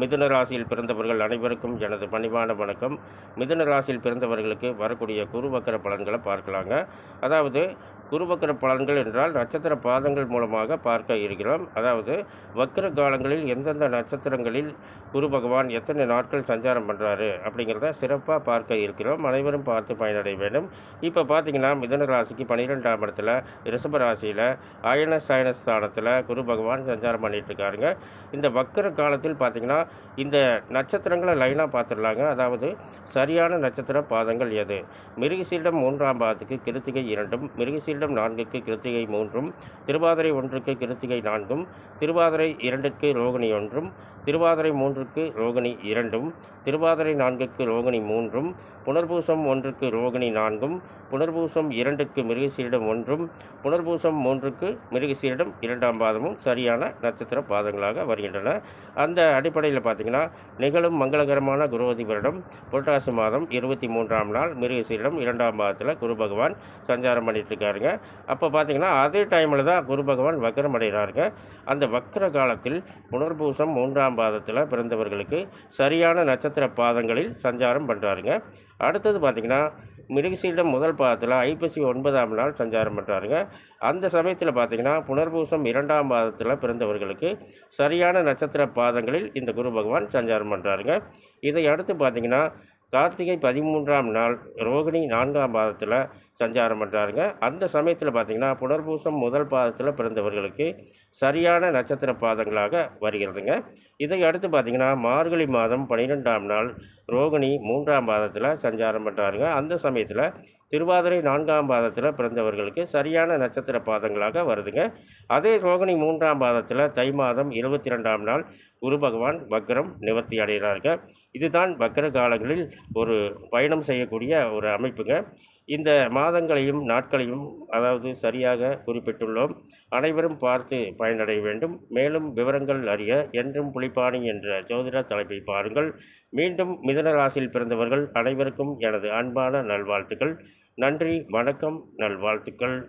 மிதுன ராசியில் பிறந்தவர்கள் அனைவருக்கும் எனது பணிவான வணக்கம். மிதுன ராசியில் பிறந்தவர்களுக்கு வரக்கூடிய குருவக்கர பலன்களை பார்க்கலாங்க. அதாவது குருவக்கர பலன்கள் என்றால் நட்சத்திர பாதங்கள் மூலமாக பார்க்க இருக்கிறோம். அதாவது வக்கர காலங்களில் எந்தெந்த நட்சத்திரங்களில் குரு பகவான் எத்தனை நாட்கள் சஞ்சாரம் பண்ணுறாரு அப்படிங்கிறத சிறப்பாக பார்க்க இருக்கிறோம். அனைவரும் பார்த்து பயனடைய வேண்டும். இப்போ பார்த்தீங்கன்னா மிதன ராசிக்கு பன்னிரெண்டாம் இடத்துல ரிஷப ராசியில் அயன சயன ஸ்தானத்தில் குரு பகவான் சஞ்சாரம் பண்ணிட்டு இருக்காருங்க. இந்த வக்கர காலத்தில் பார்த்தீங்கன்னா இந்த நட்சத்திரங்களை லைனாக பார்த்துடலாங்க. அதாவது சரியான நட்சத்திர பாதங்கள் எது? மிருகசீல்டம் மூன்றாம் பாதத்துக்கு கிருத்திகை இரண்டும் மிருகசீல்டம் நான்குக்கு கிருத்திகை மூன்றும் திருவாதிரை ஒன்றுக்கு கிருத்திகை நான்கும் திருவாதிரை இரண்டுக்கு ரோகிணி ஒன்றும் திருவாதிரை மூன்றுக்கு ரோகிணி இரண்டும் திருவாதிரை நான்குக்கு ரோகிணி மூன்றும் புனர்பூசம் ஒன்றுக்கு ரோகிணி நான்கும் புனர்பூசம் இரண்டுக்கு மிருகசீரிடம் ஒன்றும் புனர்பூசம் மூன்றுக்கு மிருகசீரிடம் இரண்டாம் பாதமும் சரியான நட்சத்திர பாதங்களாக வருகின்றன. அந்த அடிப்படையில் பார்த்தீங்கன்னா நிகழும் மங்களகரமான குருவதி வருடம் புரட்டாசி மாதம் இருபத்தி மூன்றாம் நாள் மிருகசீரிடம் இரண்டாம் பாதத்தில் குரு பகவான் சஞ்சாரம் பண்ணிட்டு இருக்காருங்க அப்போ பார்த்தீங்கன்னா அதே டைமில் தான் குரு பகவான் வக்கரம் அடைகிறாருங்க. அந்த வக்கர காலத்தில் புனர்பூசம் மூன்றாம் பாதத்தில் பிறந்தவர்களுக்கு சரியான நட்சத்திர பாதங்களில் சஞ்சாரம் பண்ணுறாருங்க அடுத்தது பார்த்திங்கன்னா மிருகசீரிடம் முதல் பாதத்தில் ஐப்பசி ஒன்பதாம் நாள் சஞ்சாரம் பண்ணுறாருங்க அந்த சமயத்தில் பார்த்திங்கன்னா புனர்பூசம் இரண்டாம் பாதத்தில் பிறந்தவர்களுக்கு சரியான நட்சத்திர பாதங்களில் இந்த குரு பகவான் சஞ்சாரம் பண்ணுறாருங்க இதை அடுத்து பார்த்திங்கன்னா கார்த்திகை பதிமூன்றாம் நாள் ரோகிணி நான்காம் பாதத்தில் சஞ்சாரம் பண்ணுறாருங்க அந்த சமயத்தில் பார்த்திங்கன்னா புனர்பூசம் முதல் பாதத்தில் பிறந்தவர்களுக்கு சரியான நட்சத்திர பாதங்களாக வருகிறதுங்க. இதை அடுத்து பார்த்திங்கன்னா மார்கழி மாதம் பன்னிரெண்டாம் நாள் ரோகிணி மூன்றாம் பாதத்தில் சஞ்சாரம் பண்ணுறாருங்க அந்த சமயத்தில் திருவாதிரை நான்காம் பாதத்தில் பிறந்தவர்களுக்கு சரியான நட்சத்திர பாதங்களாக வருதுங்க. அதே ரோகிணி மூன்றாம் பாதத்தில் தை மாதம் இருபத்தி ரெண்டாம் நாள் குரு பகவான் வக்ரம் நிவர்த்தி அடைகிறாருங்க. இதுதான் வக்ர காலங்களில் ஒரு பயணம் செய்யக்கூடிய ஒரு அமைப்புங்க. இந்த மாதங்களையும் நாட்களையும் அதாவது சரியாக குறிப்பிட்டுள்ளோம். அனைவரும் பார்த்து பயனடைய வேண்டும். மேலும் விவரங்கள் அறிய என்றும் புலிப்பாணி என்ற ஜோதிட தலைப்பை பாருங்கள். மீண்டும் மிதன ராசியில் பிறந்தவர்கள் அனைவருக்கும் எனது அன்பான நல்வாழ்த்துக்கள். நன்றி வணக்கம் நல்வாழ்த்துக்கள்.